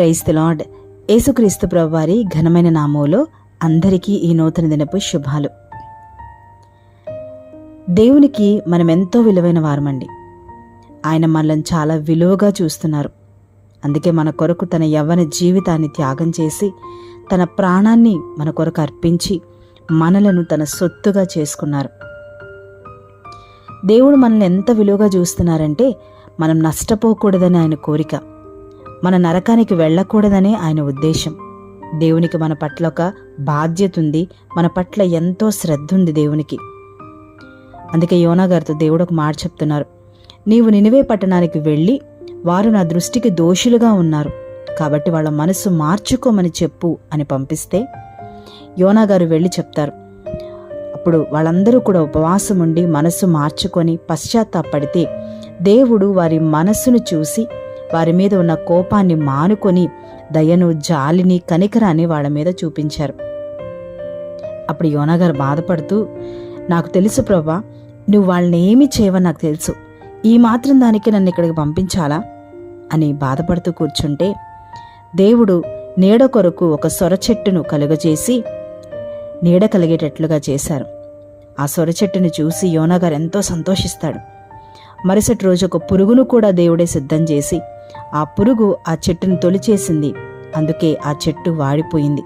Praise the lord. యేసుక్రీస్తు ప్రభువారి ఘనమైన నామంలో అందరికీ ఈ నూతన దినపు శుభాలు. దేవునికి మనం ఎంతో విలువైన వారమండి. ఆయన మనల్ని చాలా విలువగా చూస్తున్నారు. అందుకే మన కొరకు తన యవ్వన జీవితాన్ని త్యాగం చేసి తన ప్రాణాన్ని మన కొరకు అర్పించి మనలను తన సొత్తుగా చేసుకున్నారు. దేవుడు మనల్ని ఎంత విలువగా చూస్తున్నారంటే మనం నష్టపోకూడదని ఆయన కోరిక. మన నరకానికి వెళ్ళకూడదనే ఆయన ఉద్దేశం. దేవునికి మన పట్ల ఒక బాధ్యత ఉంది మన పట్ల ఎంతో శ్రద్ధ ఉంది దేవునికి. అందుకే యోనా గారితో దేవుడు ఒక మాట చెప్తున్నారు. నీవు నినివే పట్టణానికి వెళ్ళి వారు నా దృష్టికి దోషులుగా ఉన్నారు. కాబట్టి వాళ్ళ మనసు మార్చుకోమని చెప్పు అని పంపిస్తే యోనా గారు వెళ్ళి చెప్తారు. అప్పుడు వాళ్ళందరూ కూడా ఉపవాసం ఉండి మనస్సు మార్చుకొని పశ్చాత్తాపడితే దేవుడు వారి మనస్సును చూసి వారి మీద ఉన్న కోపాన్ని మానుకొని దయను జాలిని కనికరాన్ని వాళ్ళ మీద చూపించారు. అప్పుడు యోనగారు బాధపడుతూ నాకు తెలుసు ప్రభా నువ్వు వాళ్ళని ఏమి చేయవని నాకు తెలుసు. ఈ మాత్రం దానికి నన్ను ఇక్కడికి పంపించాలా? అని బాధపడుతూ కూర్చుంటే దేవుడు నీడ కొరకు ఒక సొర చెట్టును కలుగజేసి నీడ కలిగేటట్లుగా చేశారు. ఆ సొర చెట్టును చూసి యోనగారు ఎంతో సంతోషిస్తాడు. మరుసటి రోజు ఒక పురుగును కూడా దేవుడే సిద్ధం చేసి ఆ పురుగు ఆ చెట్టును తొలిచేసింది. అందుకే ఆ చెట్టు వాడిపోయింది.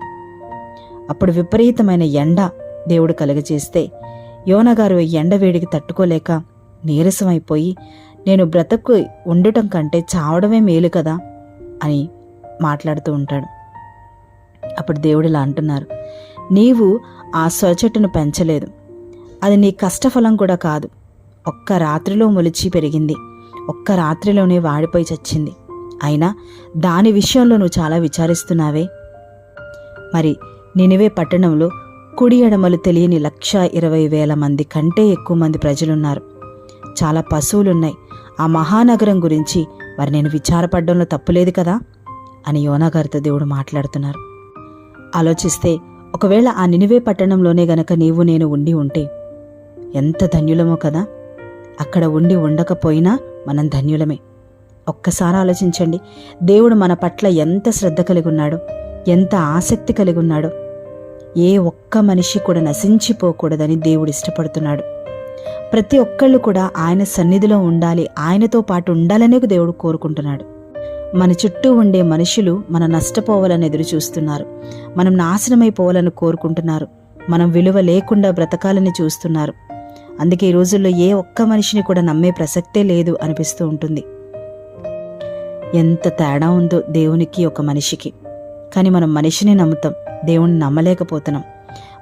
అప్పుడు విపరీతమైన ఎండ దేవుడు కలుగజేస్తే యోనగారు ఎండ వేడికి తట్టుకోలేక నీరసమైపోయి నేను బ్రతకు ఉండటం కంటే చావడమే మేలు కదా అని మాట్లాడుతూ ఉంటాడు. అప్పుడు దేవుడు ఇలా అంటున్నారు నీవు ఆ స్వచెట్టును పెంచలేదు. అది నీ కష్టఫలం కూడా కాదు. ఒక్క రాత్రిలో మొలిచి పెరిగింది. ఒక్క రాత్రిలోనే వాడిపోయి చచ్చింది. అయినా దాని విషయంలో నువ్వు చాలా విచారిస్తున్నావే. మరి నినివే పట్టణంలో కుడి ఎడమలు తెలియని లక్ష ఇరవై వేల మంది కంటే ఎక్కువ మంది ప్రజలున్నారు. చాలా పశువులున్నాయి. ఆ మహానగరం గురించి మరి నేను విచారపడడంలో తప్పులేదు కదా? అని యోనాగారితో దేవుడు మాట్లాడుతున్నారు. ఆలోచిస్తే ఒకవేళ ఆ నినివే పట్టణంలోనే గనక నీవు నేను ఉండి ఉంటే ఎంత ధన్యులమో కదా? అక్కడ ఉండి ఉండకపోయినా మనం ధన్యులమే. ఒక్కసారి ఆలోచించండి. దేవుడు మన పట్ల ఎంత శ్రద్ధ కలిగి ఉన్నాడు ఎంత ఆసక్తి కలిగి ఉన్నాడో. ఏ ఒక్క మనిషి కూడా నశించిపోకూడదని దేవుడు ఇష్టపడుతున్నాడు. ప్రతి ఒక్కళ్ళు కూడా ఆయన సన్నిధిలో ఉండాలి ఆయనతో పాటు ఉండాలనే దేవుడు కోరుకుంటున్నాడు. మన చుట్టూ ఉండే మనుషులు మన నష్టపోవాలని ఎదురు చూస్తున్నారు. మనం నాశనమైపోవాలని కోరుకుంటున్నారు. మనం విలువ లేకుండా బ్రతకాలని చూస్తున్నారు. అందుకే ఈ రోజుల్లో ఏ ఒక్క మనిషిని కూడా నమ్మే ప్రసక్తే లేదు అనిపిస్తూ ఉంటుంది. ఎంత తేడా ఉందో దేవునికి ఒక మనిషికి. కానీ మనం మనిషిని నమ్ముతాం దేవుణ్ణి నమ్మలేకపోతున్నాం.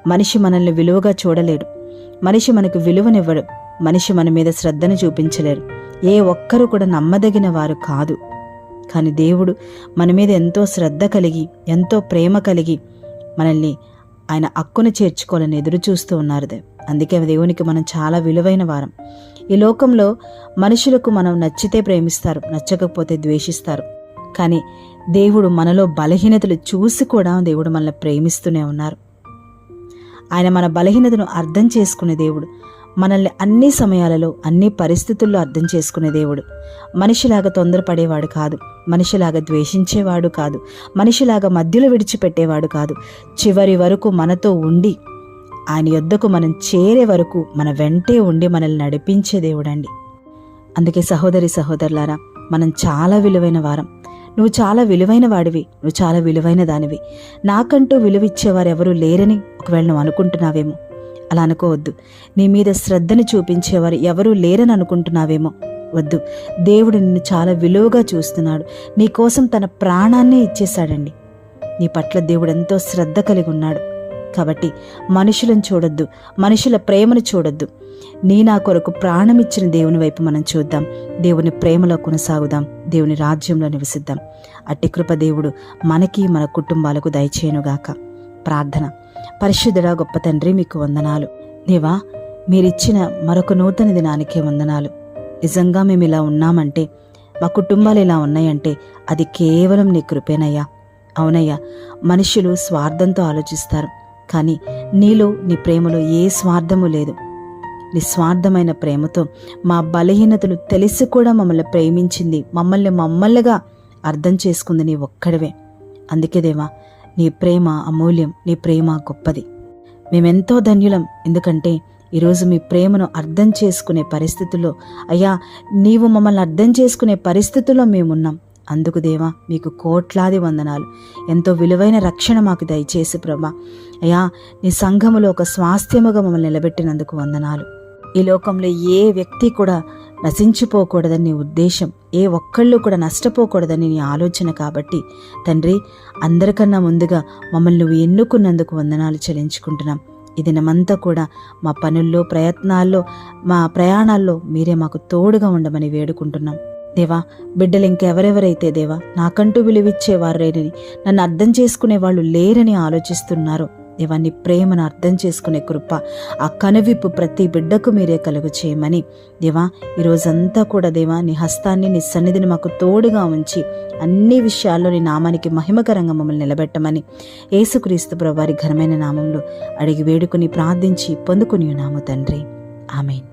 మనిషి మనల్ని విలువగా చూడలేడు. మనిషి మనకు విలువనివ్వడు. మనిషి మన మీద శ్రద్ధను చూపించలేరు. ఏ ఒక్కరు కూడా నమ్మదగిన వారు కాదు. కానీ దేవుడు మన మీద ఎంతో శ్రద్ధ కలిగి ఎంతో ప్రేమ కలిగి మనల్ని ఆయన అక్కును చేర్చుకోవాలని ఎదురు చూస్తూ ఉన్నారు అందుకే దేవునికి మనం చాలా విలువైన వారం. ఈ లోకంలో మనుషులకు మనం నచ్చితే ప్రేమిస్తారు నచ్చకపోతే ద్వేషిస్తారు. కానీ దేవుడు మనలో బలహీనతలు చూసి కూడా దేవుడు మనల్ని ప్రేమిస్తూనే ఉన్నారు. ఆయన మన బలహీనతను అర్థం చేసుకునే దేవుడు మనల్ని అన్ని సమయాలలో అన్ని పరిస్థితుల్లో అర్థం చేసుకునే దేవుడు. మనిషిలాగా తొందరపడేవాడు కాదు మనిషిలాగా ద్వేషించేవాడు కాదు మనిషిలాగా మధ్యలో విడిచిపెట్టేవాడు కాదు. చివరి వరకు మనతో ఉండి ఆయన యొద్దకు మనం చేరే వరకు మన వెంటే ఉండి మనల్ని నడిపించే దేవుడండి. అందుకే సహోదరి సహోదరులారా మనం చాలా విలువైన వారం. నువ్వు చాలా విలువైన వాడివి నువ్వు చాలా విలువైన దానివి. నాకంటూ విలువిచ్చేవారు ఎవరూ లేరని ఒకవేళ నువ్వు అనుకుంటున్నావేమో. అలా అనుకోవద్దు. నీ మీద శ్రద్ధని చూపించేవారు ఎవరూ లేరని అనుకుంటున్నావేమో. వద్దు. దేవుడు నిన్ను చాలా విలువగా చూస్తున్నాడు. నీ కోసం తన ప్రాణాన్నే ఇచ్చేశాడండి. నీ పట్ల దేవుడు ఎంతో శ్రద్ధ కలిగి ఉన్నాడు. కాబట్టి మనుషులను చూడొద్దు మనుషుల ప్రేమను చూడొద్దు. నీ నా కొరకు ప్రాణమిచ్చిన దేవుని వైపు మనం చూద్దాం. దేవుని ప్రేమలో కొనసాగుదాం. దేవుని రాజ్యంలో నివసిద్దాం. అట్టి కృప దేవుడు మనకి మన కుటుంబాలకు దయచేయనుగాక. ప్రార్థన. పరిశుద్ధుడా గొప్ప తండ్రి మీకు వందనాలు. దేవా మీరిచ్చిన మరొక నూతన దినానికే వందనాలు. నిజంగా మేము ఇలా ఉన్నామంటే మా కుటుంబాలు ఇలా ఉన్నాయంటే అది కేవలం నీ కృపేనయ్యా. అవునయ్యా మనుషులు స్వార్థంతో ఆలోచిస్తారు. కానీ నీలో నీ ప్రేమలో ఏ స్వార్థము లేదు. నిస్వార్థమైన ప్రేమతో మా బలహీనతలు తెలిసి కూడా మమ్మల్ని ప్రేమించింది మమ్మల్ని మమ్మల్నిగా అర్థం చేసుకుంది నీ ఒక్కడవే. అందుకే దేవా నీ ప్రేమ అమూల్యం నీ ప్రేమ గొప్పది. మేమెంతో ధన్యులం ఎందుకంటే ఈరోజు మీ ప్రేమను అర్థం చేసుకునే పరిస్థితుల్లో అయ్యా నీవు మమ్మల్ని అర్థం చేసుకునే పరిస్థితుల్లో మేమున్నాం. అందుకు దేవా మీకు కోట్లాది వందనాలు. ఎంతో విలువైన రక్షణ మాకు దయచేసి ప్రభా. అయా నీ సంఘములో ఒక స్వాస్థ్యముగా మమ్మల్ని నిలబెట్టినందుకు వందనాలు. ఈ లోకంలో ఏ వ్యక్తి కూడా నశించిపోకూడదని నీ ఉద్దేశం ఏ ఒక్కళ్ళు కూడా నష్టపోకూడదని నీ ఆలోచన కాబట్టి తండ్రి అందరికన్నా ముందుగా మమ్మల్ని నువ్వు ఎన్నుకున్నందుకు వందనాలు చెల్లించుకుంటున్నాం. ఈ దినమంతా కూడా మా పనుల్లో ప్రయత్నాల్లో మా ప్రయాణాల్లో మీరే మాకు తోడుగా ఉండమని వేడుకుంటున్నాం. దేవా బిడ్డలు ఇంకెవరెవరైతే దేవా నాకంటూ విలువిచ్చేవారేనని నన్ను అర్థం చేసుకునే వాళ్ళు లేరని ఆలోచిస్తున్నారు. దేవా నీ ప్రేమను అర్థం చేసుకునే కృప ఆ కనువిప్పు ప్రతి బిడ్డకు మీరే కలుగు చేయమని. దేవా ఈరోజంతా కూడా దేవా నీ హస్తాన్ని నీ సన్నిధిని మాకు తోడుగా ఉంచి అన్ని విషయాల్లో నీ నామానికి మహిమకరంగా మమ్మల్ని నిలబెట్టమని. యేసుక్రీస్తు ప్రభువారి ఘనమైన నామంలో అడిగి వేడుకుని ప్రార్థించి పొందుకుని నాము తండ్రి. ఆమెన్.